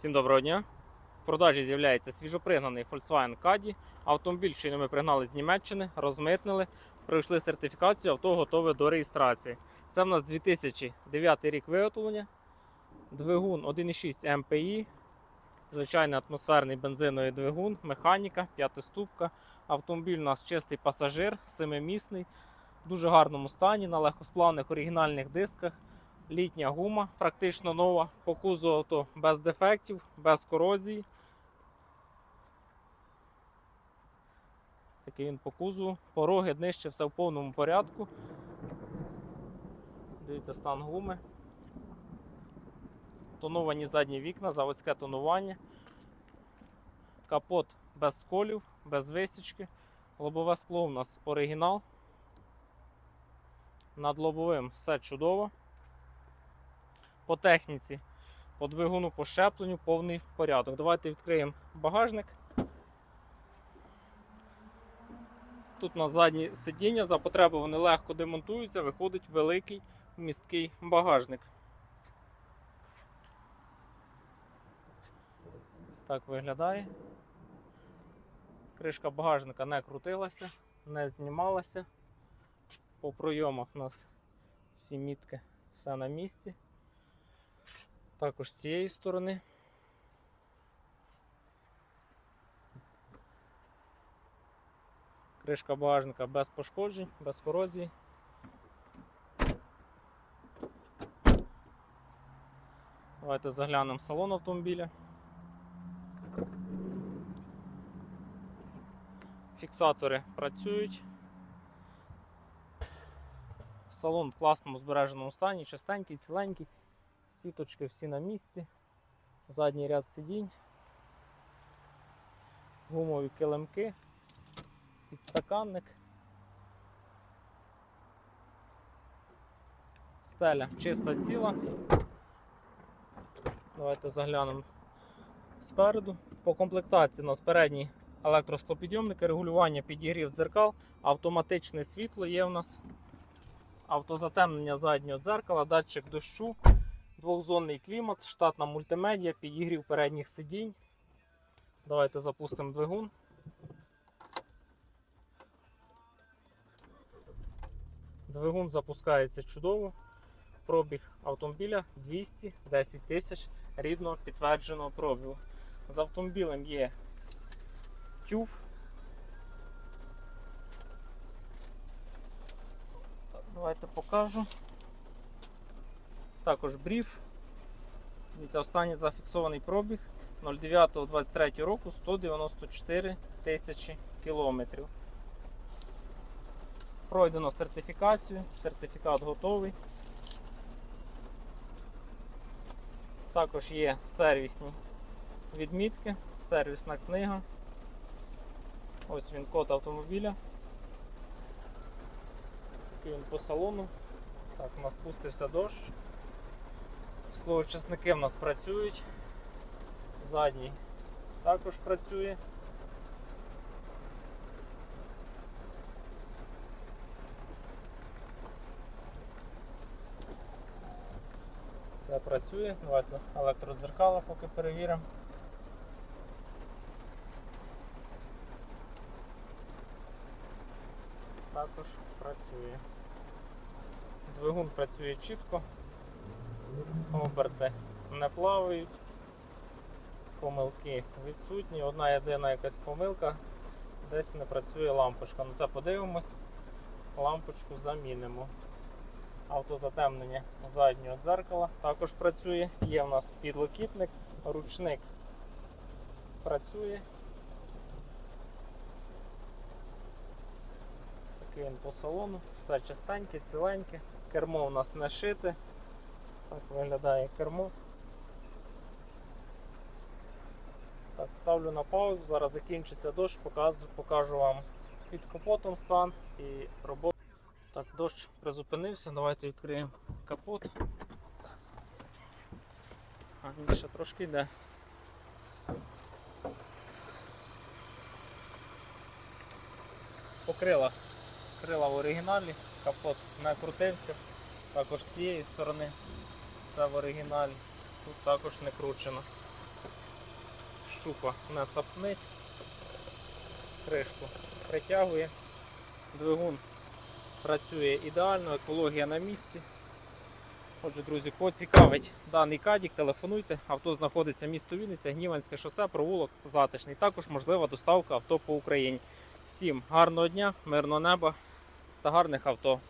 Всім доброго дня. В продажі з'являється свіжопригнаний Volkswagen Caddy. Автомобіль, щойно ми пригнали з Німеччини, розмитнили, пройшли сертифікацію, авто готове до реєстрації. Це в нас 2009 рік виготовлення. Двигун 1,6 МПІ, звичайний атмосферний бензиновий двигун, механіка, п'ятиступка. Автомобіль у нас чистий пасажир, семимісний, в дуже гарному стані, на легкосплавних оригінальних дисках. Літня гума, практично нова, по кузову авто без дефектів, без корозії. Такий він по кузову. Пороги днище, все в повному порядку. Дивіться стан гуми. Тоновані задні вікна, заводське тонування. Капот без сколів, без висічки. Лобове скло у нас оригінал. Над лобовим все чудово. По техніці, по двигуну, по щепленню повний порядок. Давайте відкриємо багажник. Тут на задні сидіння, за потреби вони легко демонтуються, виходить великий місткий багажник. Так виглядає. Кришка багажника не крутилася, не знімалася. По пройомах у нас всі мітки, все на місці. Також з цієї сторони. Кришка багажника без пошкоджень, без корозії. Давайте заглянемо в салон автомобіля. Фіксатори працюють. Салон в класному збереженому стані, чистенький, ціленький. Сіточки всі на місці, задній ряд сидінь, гумові килимки, підстаканник, стеля чиста ціла. Давайте заглянемо спереду. По комплектації у нас передні електросклопідйомники, регулювання підігрів дзеркал, автоматичне світло є у нас, автозатемнення заднього дзеркала, датчик дощу. Двохзонний клімат, штатна мультимедіа, підігрів передніх сидінь. Давайте запустимо двигун. Двигун запускається чудово. Пробіг автомобіля 210 тисяч рідного підтвердженого пробігу. З автомобілем є тюф. Давайте покажу. Також бріф. Дивіться, останній зафіксований пробіг 09.23 року 194 тисячі кілометрів. Пройдено сертифікацію, сертифікат готовий. Також є сервісні відмітки, сервісна книга. Ось він код автомобіля. Такий він по салону. Так, у нас спустився дощ. Склоочисники в нас працюють. Задній також працює. Все працює. Давайте електродзеркала поки перевіримо. Також працює. Двигун працює чітко оберти не плавають, помилки відсутні. Одна єдина якась помилка, десь не працює лампочка. Ну це подивимось, лампочку замінимо. Автозатемнення заднього дзеркала також працює. Є в нас підлокітник, ручник працює. Такий він по салону, все чистеньке, ціленьке, кермо у нас не шите. Так виглядає кермо. Так, ставлю на паузу, зараз закінчиться дощ, покажу, покажу вам під капотом стан і роботу. Так, дощ призупинився, давайте відкриємо капот. А він ще трошки йде. По крилах. Крила в оригіналі, капот не крутився. Також з цієї сторони все в оригіналі. Тут також не кручено. щупа не сапнить. Кришку притягує. Двигун працює ідеально, екологія на місці. Отже, друзі, кого цікавить даний кадік, телефонуйте. Авто знаходиться місто Вінниця, Гніванське шосе, провулок затишний. Також можлива доставка авто по Україні. Всім гарного дня, мирного неба та гарних авто.